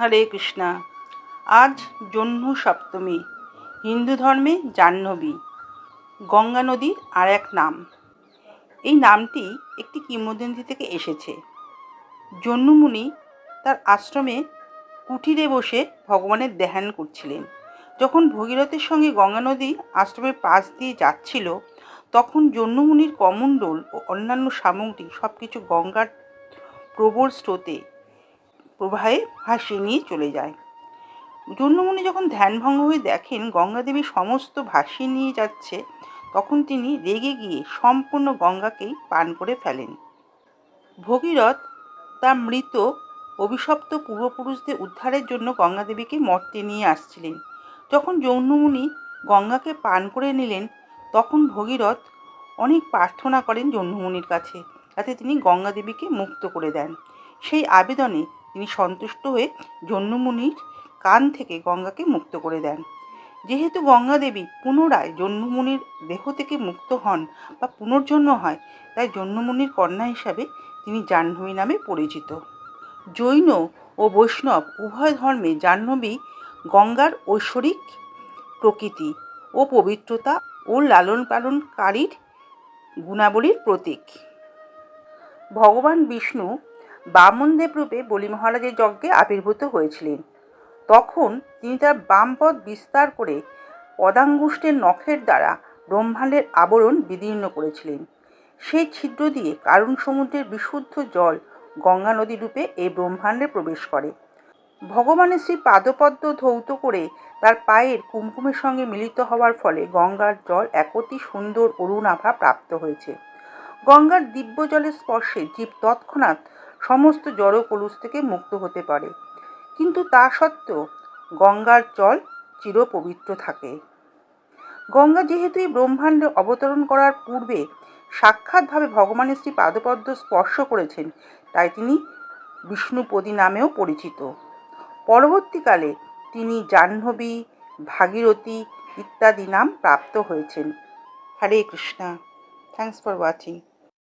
হরে কৃষ্ণা। আজ জহ্ন সপ্তমী, হিন্দু ধর্মে জাহ্নবী, গঙ্গা নদীর আর এক নাম। এই নামটি একটি কিংবদন্তি থেকে এসেছে। জহ্নমুনি তার আশ্রমে কুটিরে বসে ভগবানের ধ্যান করছিলেন। যখন ভগীরথের সঙ্গে গঙ্গা নদী আশ্রমের পাশ দিয়ে যাচ্ছিল, তখন জহ্নমুনির কমণ্ডল ও অন্যান্য সামগ্রী সব কিছু গঙ্গার প্রবল স্রোতে প্রবাহে ভাসিয়ে নিয়ে চলে যায়। জহ্নমুনি যখন ধ্যানভঙ্গ হয়ে দেখেন গঙ্গাদেবী সমস্ত ভাসিয়ে নিয়ে যাচ্ছে, তখন তিনি রেগে গিয়ে সম্পূর্ণ গঙ্গাকেই পান করে ফেলেন। ভগীরথ তার মৃত অভিশপ্ত পূর্বপুরুষদের উদ্ধারের জন্য গঙ্গাদেবীকে মর্তে নিয়ে আসছিলেন। যখন জহ্নমুনি গঙ্গাকে পান করে নিলেন, তখন ভগীরথ অনেক প্রার্থনা করেন জহ্নমুনির কাছে, যাতে তিনি গঙ্গাদেবীকে মুক্ত করে দেন। সেই আবেদনে তিনি সন্তুষ্ট হয়ে জহ্নমুনির কান থেকে গঙ্গাকে মুক্ত করে দেন। যেহেতু গঙ্গা দেবী পুনরায় জন্মমুনির দেহ থেকে মুক্ত হন বা পুনর্জন্ম হয়, তাই জহ্নমুনির কন্যা হিসাবে তিনি জাহ্নবী নামে পরিচিত। জৈন ও বৈষ্ণব উভয় ধর্মে জাহ্নবী গঙ্গার ঐশ্বরিক প্রকৃতি ও পবিত্রতা ও লালন পালনকারীর গুণাবলীর প্রতীক। ভগবান বিষ্ণু বামনদেব রূপে বলি মহারাজের যজ্ঞে আবির্ভূত হয়েছিলেন। তখন তিনি তার বাম পদ বিস্তার করে পদাঙ্গুষ্ঠের নখের দ্বারা ব্রহ্মাণ্ডের আবরণ বিদীর্ণ করেছিলেন। সেই ছিদ্র দিয়ে কারণ সমুদ্রের বিশুদ্ধ জল গঙ্গা নদী রূপে এই ব্রহ্মাণ্ডে প্রবেশ করে। ভগবানের শ্রী পাদপদ্ম ধৌত করে তার পায়ের কুমকুমের সঙ্গে মিলিত হওয়ার ফলে গঙ্গার জল এক অতি সুন্দর অরুণাভা প্রাপ্ত হয়েছে। গঙ্গার দিব্য জলের স্পর্শে জীব তৎক্ষণাৎ সমস্ত জড় কলুষ থেকে মুক্ত হতে পারে। কিন্তু তা সত্ত্বেও গঙ্গার জল চিরপবিত্র থাকে। গঙ্গা যেহেতু এই ব্রহ্মাণ্ডে অবতরণ করার পূর্বে সাক্ষাৎভাবে ভগবানের শ্রী পাদপদ্ম স্পর্শ করেছেন, তাই তিনি বিষ্ণুপদী নামেও পরিচিত। পরবর্তীকালে তিনি জাহ্নবী, ভাগীরথী ইত্যাদি নাম প্রাপ্ত হয়েছেন। Hare Krishna. Thanks for watching